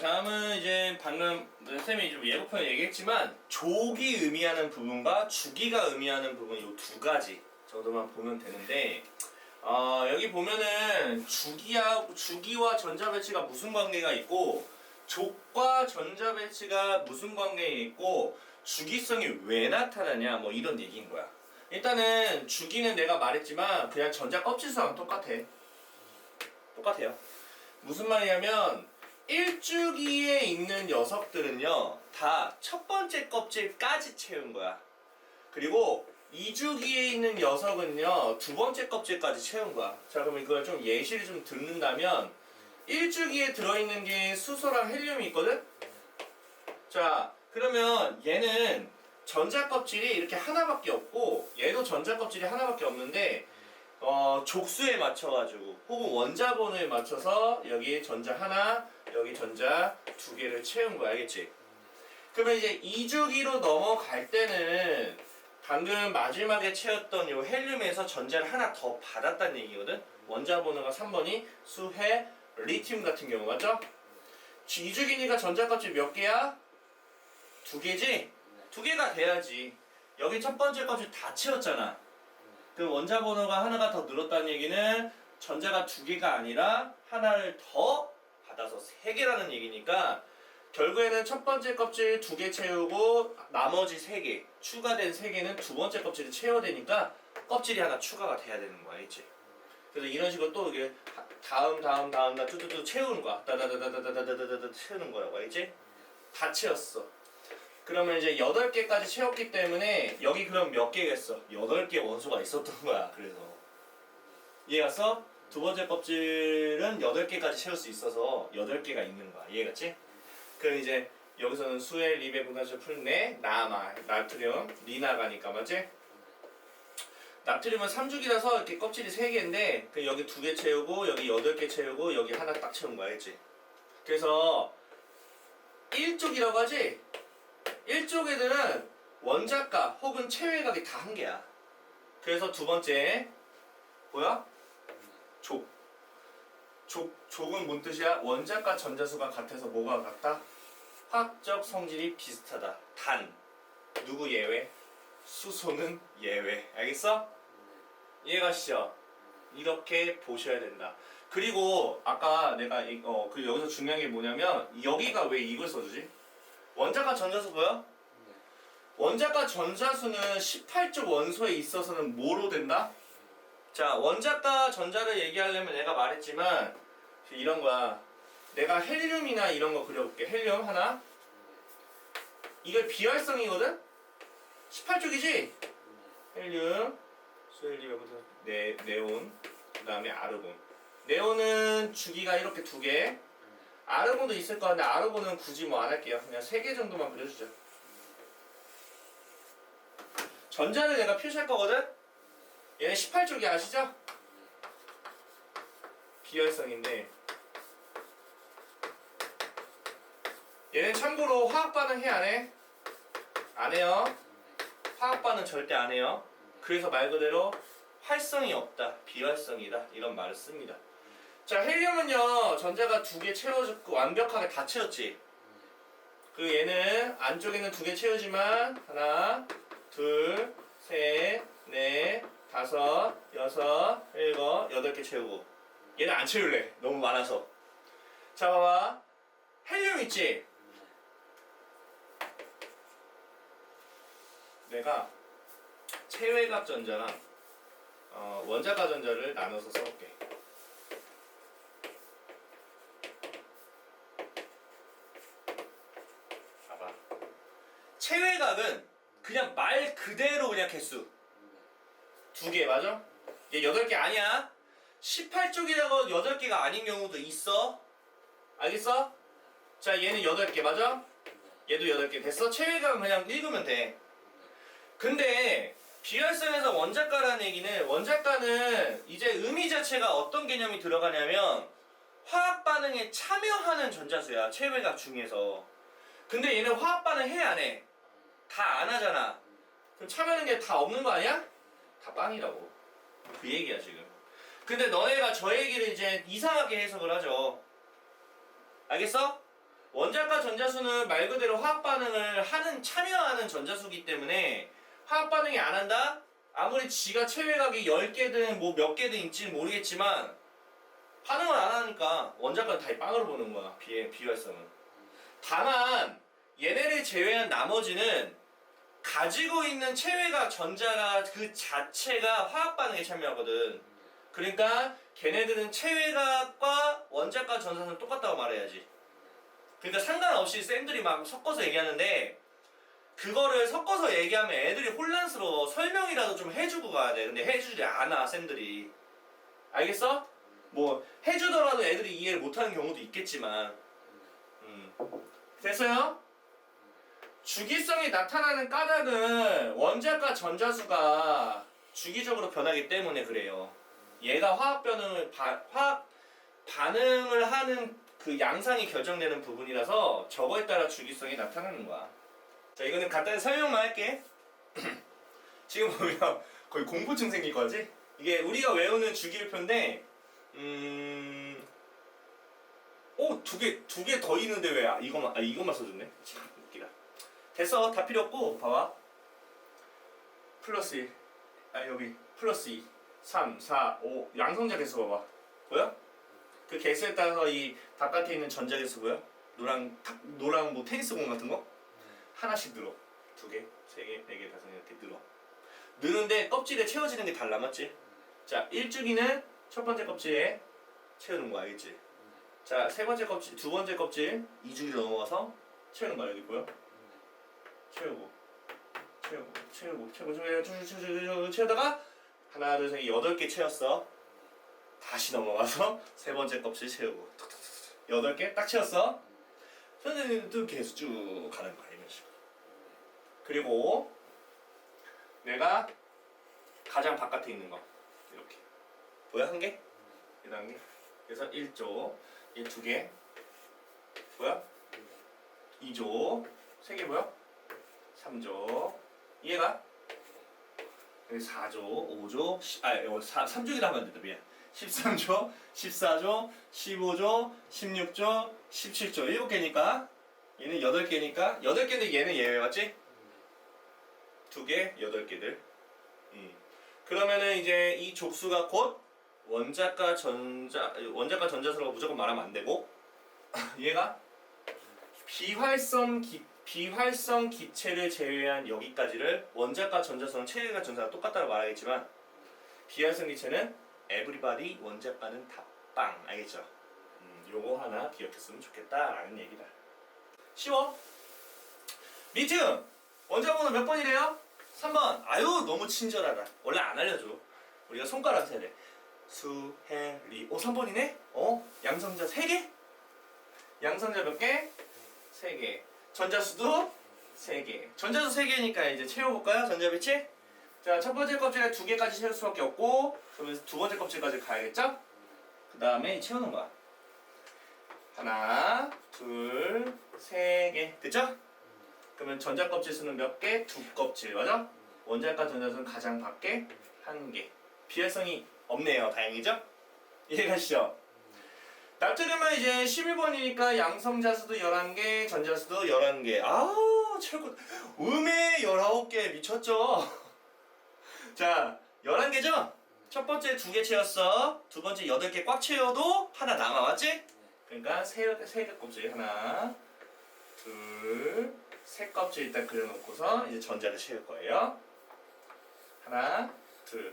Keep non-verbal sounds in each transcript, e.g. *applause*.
다음은 이제 방금 쌤이 좀 예고편에 얘기했지만 족이 의미하는 부분과 주기가 의미하는 부분 이 두 가지 정도만 보면 되는데 어, 여기 보면은 주기와 주기와 전자배치가 무슨 관계가 있고 족과 전자배치가 무슨 관계가 있고 주기성이 왜 나타나냐 뭐 이런 얘기인 거야. 일단은 주기는 내가 말했지만 그냥 전자 껍질수랑 똑같아. 똑같아요. 무슨 말이냐면 1주기에 있는 녀석들은요 다 첫 번째 껍질까지 채운 거야. 그리고 2주기에 있는 녀석은요 두 번째 껍질까지 채운 거야. 자 그럼 이걸 좀 예시를 좀 듣는다면 1주기에 들어있는 게 수소랑 헬륨이 있거든? 자 그러면 얘는 전자 껍질이 이렇게 하나밖에 없고 얘도 전자 껍질이 하나밖에 없는데 어, 족수에 맞춰가지고 혹은 원자 번호에 맞춰서 여기 전자 하나 여기 전자 두 개를 채운 거야 알겠지? 그러면 이제 2주기로 넘어갈 때는 방금 마지막에 채웠던 요 헬륨에서 전자를 하나 더 받았다는 얘기거든? 원자 번호가 3번이 수해 리튬 같은 경우 맞죠? 2주기니까 전자 껍질 몇 개야? 두 개지? 두 개가 돼야지 여기 첫 번째 껍질 다 채웠잖아 그 원자 번호가 하나가 더 늘었다는 얘기는 전자가 두 개가 아니라 하나를 더 받아서 세 개라는 얘기니까 결국에는 첫 번째 껍질 두개 채우고 나머지 세개 추가된 세 개는 두 번째 kop질을 채워야 되니까 껍질이 하나 추가가 돼야 되는 거야, 알지? 그래서 이런 식으로 또 이게 하- 다음 다음 다음 다 뚜뚜뚜 채우는 거야, 다다다다다다다다다다 채우는 거라고, 알지? 다 채웠어. 그러면 이제 여덟 개까지 채웠기 때문에 여기 그럼 몇 개겠어? 여덟 개 원소가 있었던 거야. 그래서 이해 갔어? 두 번째 껍질은 여덟 개까지 채울 수 있어서 여덟 개가 있는 거야. 이해갔지? 그럼 이제 여기서는 수에 리베 분할수 풀네 나마 나트륨 리나 가니까 맞지? 나트륨은 3주기라서 이렇게 껍질이 3개인데 그 여기 두개 채우고 여기 8개 채우고 여기 하나 딱 채운 거야 알지? 그래서 1쪽이라고 하지? 1쪽 애들은 원자값 혹은 체외각이 다 한 개야 그래서 두 번째 뭐야? 족 족, 족은 뭔 뜻이야? 원자과 전자수가 같아서 뭐가 같다? 화학적 성질이 비슷하다. 단. 누구 예외? 수소는 예외. 알겠어? 이해가시죠? 이렇게 보셔야 된다. 그리고 아까 내가 이- 어, 그 여기서 중요한 게 뭐냐면 여기가 왜 이걸 써주지? 원자과 전자수 보여? 원자과 전자수는 18쪽 원소에 있어서는 뭐로 된다? 자, 원자과 전자를 얘기하려면 내가 말했지만 이런 거야. 내가 헬륨이나 이런 거 그려볼게. 헬륨 하나. 이게 비활성이거든? 18쪽이지? 헬륨, 수헬륨부터 네, 네온, 그 다음에 아르곤. 네온은 주기가 이렇게 두 개. 아르곤도 있을 거야. 근데 아르곤은 굳이 뭐 안 할게요. 그냥 세 개 정도만 그려주죠. 전자를 내가 표시할 거거든? 얘는 18쪽이 아시죠? 비활성인데 얘는 참고로 화학 반응 해 안 해? 안 해요. 화학 반응 절대 안 해요. 그래서 말 그대로 활성이 없다, 비활성이다 이런 말을 씁니다. 자 헬륨은요 전자가 두 개 채워졌고 완벽하게 다 채웠지. 그 얘는 안쪽에는 두 개 채우지만 하나, 둘, 셋, 넷, 다섯, 여섯, 일곱, 여덟 개 채우고 얘는 안 채울래. 너무 많아서. 자 봐봐. 헬륨 있지? 내가 체외각 전자랑 어, 원자가 전자를 나눠서 써볼게. 봐봐. 체외각은 그냥 말 그대로 그냥 개수. 두 개 맞아? 얘 여덟 개 아니야. 18쪽이라고 여덟 개가 아닌 경우도 있어. 알겠어? 자, 얘는 여덟 개 맞아? 얘도 여덟 개 됐어? 체외각은 그냥 읽으면 돼. 근데 비활성에서 원자가라는 얘기는 원자가는 이제 의미 자체가 어떤 개념이 들어가냐면 화학 반응에 참여하는 전자수야. 체외각 중에서. 근데 얘는 화학 반응 해 안 해? 다 안 하잖아. 그럼 참여하는 게 다 없는 거 아니야? 다 빵이라고. 그 얘기야 지금. 근데 너네가 저 얘기를 이제 이상하게 해석을 하죠. 알겠어? 원자과 전자수는 말 그대로 화학 반응을 하는 참여하는 전자수기 때문에 화학 반응이 안 한다? 아무리 지가 체외각이 10개든 뭐 몇 개든 있지 모르겠지만 반응을 안 하니까 원자과는 다 빵으로 보는 거야. 비, 비활성은. 다만 얘네를 제외한 나머지는 가지고 있는 체외각 전자가 그 자체가 화학 반응에 참여하거든. 그러니까 걔네들은 체외각과 원자과 전사는 똑같다고 말해야지. 그러니까 상관없이 쌤들이 막 섞어서 얘기하는데 그거를 섞어서 얘기하면 애들이 혼란스러워. 설명이라도 좀 해주고 가야 돼. 근데 해주지 않아 쌤들이. 알겠어? 뭐 해주더라도 애들이 이해를 못하는 경우도 있겠지만. 음. 됐어요? 주기성이 나타나는 까닭은 원자과 전자수가 주기적으로 변하기 때문에 그래요. 얘가 화학 반응을 바, 화학 반응을 하는 그 양상이 결정되는 부분이라서 저거에 따라 주기성이 나타나는 거야. 자 이거는 간단히 설명만 할게. *clears throat* 지금 보면 거의 공포증 생길 거지? 이게 우리가 외우는 주기율표인데 음. 오, 두 개, 두 개 더 있는데 왜 아, 이거만, 아, 이것만 써줬네? 됐어. 다 필요 없고, 봐봐. 플러스 1. 아, 여기. 플러스 2. 3, 4, 5. 양성자 개수 봐봐. 보여? 그 개수에 따라서 이 바깥에 있는 전자 개수 보여? 노랑, 탁, 노랑 뭐 테니스 공 같은 거? 하나씩 늘어. 두 개, 세 개, 네 개, 다섯 개 이렇게 늘어. 느는데 껍질에 채워지는 게 달라, 맞지? 자, 일주기는 첫 번째 껍질에 채우는 거 알겠지? 자, 세 번째 껍질, 두 번째 껍질, 이주기로 넘어가서 채우는 거야, 여기 보여? 채우고 채우고 채우고 채우고 채우고 채우고 채우고 채우다가 하나 둘셋 여덟 개 채웠어 다시 넘어가서 세 번째 껍질 채우고 여덟 개 딱 채웠어 선생님도 계속 쭉 가는 거야 이런 식으로 그리고 내가 가장 바깥에 있는 거 이렇게 뭐야 한 개? 이 단계 그래서 1조 1 두개 뭐야? 2조 3개 뭐야? 3조. 이해가? 여기 4조, 5조, 10, 아, 이거 4, 3조기로 하면 안 된다. 미안. 13조, 14조, 15조, 16조, 17조. 7개니까 얘는 8개니까 8개인데 얘는 예외 맞지? 두 개, 8개들. 음. 그러면은 이제 이 족수가 곧 원자과 전자 원자과 전자수라고 무조건 말하면 안 되고 *laughs* 얘가 비활성 기 비활성 기체를 제외한 여기까지를 원자과 전자수는 체외과 전자가 똑같다고 말하겠지만 비활성 기체는 에브리바디 원자과는 다 빵 알겠죠? 음, 요거 하나 기억했으면 좋겠다라는 얘기다. 쉬워. 리튬 원자 번호 몇 번이래요? 3번. 아유 너무 친절하다. 원래 안 알려줘. 우리가 손가락 세야 돼. 수해 리. 오 3번이네? 어? 양성자 3개? 양성자 몇 개? 3개. 전자수도 3개. 전자수 3개니까 이제 채워볼까요? 전자배치? 자, 첫 번째 껍질에 두 개까지 채울 수밖에 없고, 그러면 두 번째 껍질까지 가야겠죠? 그 다음에 채우는 거야. 하나, 둘, 세 개. 됐죠? 그러면 전자 껍질 수는 몇 개? 두 껍질, 맞아? 원자과 전자수는 가장 밖에 한 개. 비활성이 없네요. 다행이죠? 이해가시죠? 나트륨은 이제 11번이니까 양성자수도 11개, 전자수도 11개. 아우, 최고. 음에 19개 미쳤죠? *laughs* 자, 11개죠? 첫 번째 두 개 채웠어. 두 번째 8개 꽉 채워도 하나 남아, 맞지? 그러니까 세, 세 껍질. 하나, 둘, 세 껍질 일단 그려놓고서 이제 전자를 채울 거예요. 하나, 둘,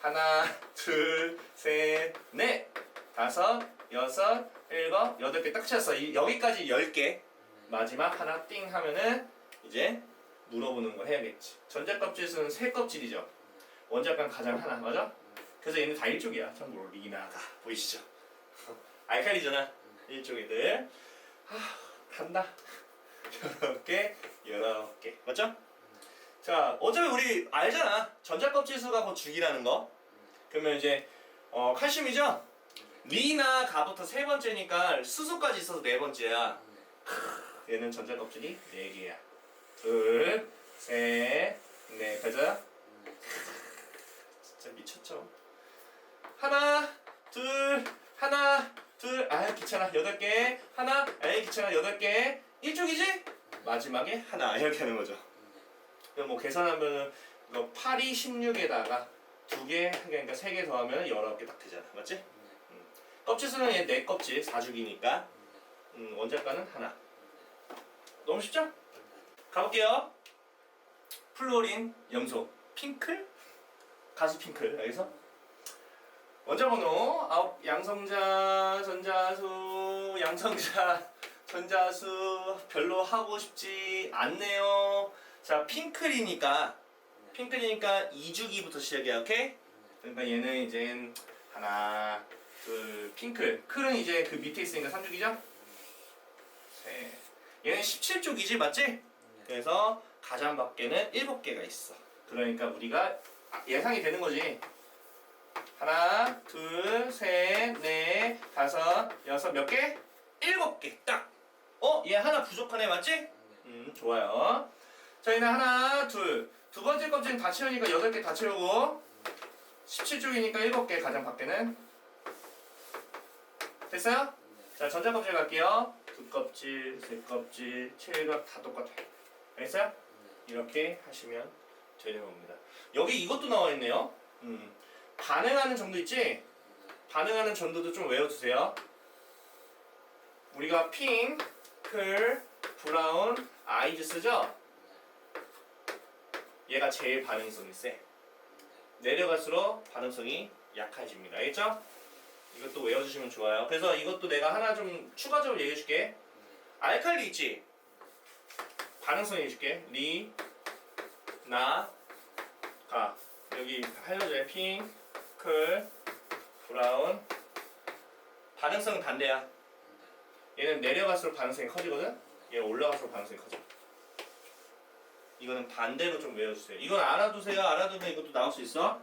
하나, *laughs* 둘, 셋, 넷, 다섯, 여섯, 일곱, 여덟 개 딱 채웠어. 이, 여기까지 열 개. 마지막 하나 띵 하면은 이제 물어보는 거 해야겠지. 전자 껍질 수는 세 껍질이죠. 원자관 가장 하나, 맞아? 그래서 얘는 다 일족이야. 참고로 리나가 보이시죠? *laughs* 알칼리잖아. 일족이들. 아, 간다. 여섯 개, 열아홉 개. 맞죠? 자, 어차피 우리 알잖아. 전자 껍질 수가 곧 주기라는 거. 그러면 이제 어, 칼슘이죠? 리나 가부터 세 번째니까 수소까지 있어서 네 번째야. 크, 얘는 전자 껍질이 네 개야. 둘, 셋, 넷. 가자. 진짜 미쳤죠. 하나, 둘, 하나, 둘, 아 귀찮아 여덟 개, 하나, 에이 귀찮아 여덟 개, 일쪽이지? 마지막에 하나 이렇게 하는 거죠. 그럼 뭐 계산하면은 이거 8이 16에다가 두 개, 그러니까 세개 더하면 19개 딱 되잖아. 맞지? 음. 껍질 수는 얘네 껍질 4죽이니까 음, 원자가는 하나. 너무 쉽죠? 가볼게요. 플로린 염소 핑클 가수 핑클 알겠어? 원자 번호 아홉 양성자 전자수 양성자 *laughs* 전자수 별로 하고 싶지 않네요. 자 핑클이니까 핑클이니까 2주기부터 시작이야 오케이? 그러니까 얘는 이제 하나 둘 핑클 클은 이제 그 밑에 있으니까 3주기죠? 셋 얘는 17쪽이지 맞지? 그래서 가장 밖에는 7개가 있어 그러니까 우리가 예상이 되는 거지 하나 둘 셋 넷 다섯 여섯 몇 개? 일곱 개 딱! 어? 얘 하나 부족하네 맞지? 음 좋아요 저희는 하나 둘 두 번째 껍질은 다 채우니까 여덟 개 다 채우고 17쪽이니까 일곱 개 가장 밖에는 됐어요? 자 전자 껍질 갈게요 두 껍질 세 껍질 칠각 다 똑같아 알겠어요? 이렇게 하시면 되는 겁니다 여기 이것도 나와 있네요 음. 반응하는 정도 있지? 반응하는 전도도 좀 외워두세요. 우리가 핑, 클, 브라운, 아이즈 쓰죠? 얘가 제일 반응성이 세. 내려갈수록 반응성이 약해집니다. 알겠죠? 이것도 외워주시면 좋아요. 그래서 이것도 내가 하나 좀 추가적으로 얘기해줄게. 알칼리 있지? 반응성 얘기해줄게. 리, 나, 가. 여기 알려줘요. 핑, 클, 브라운. 반응성은 반대야. 얘는 내려갈수록 반응성이 커지거든. 얘는 올라갈수록 반응성이 커져. 이거는 반대로 좀 외워주세요. 이건 알아두세요. 알아두면 이것도 나올 수 있어.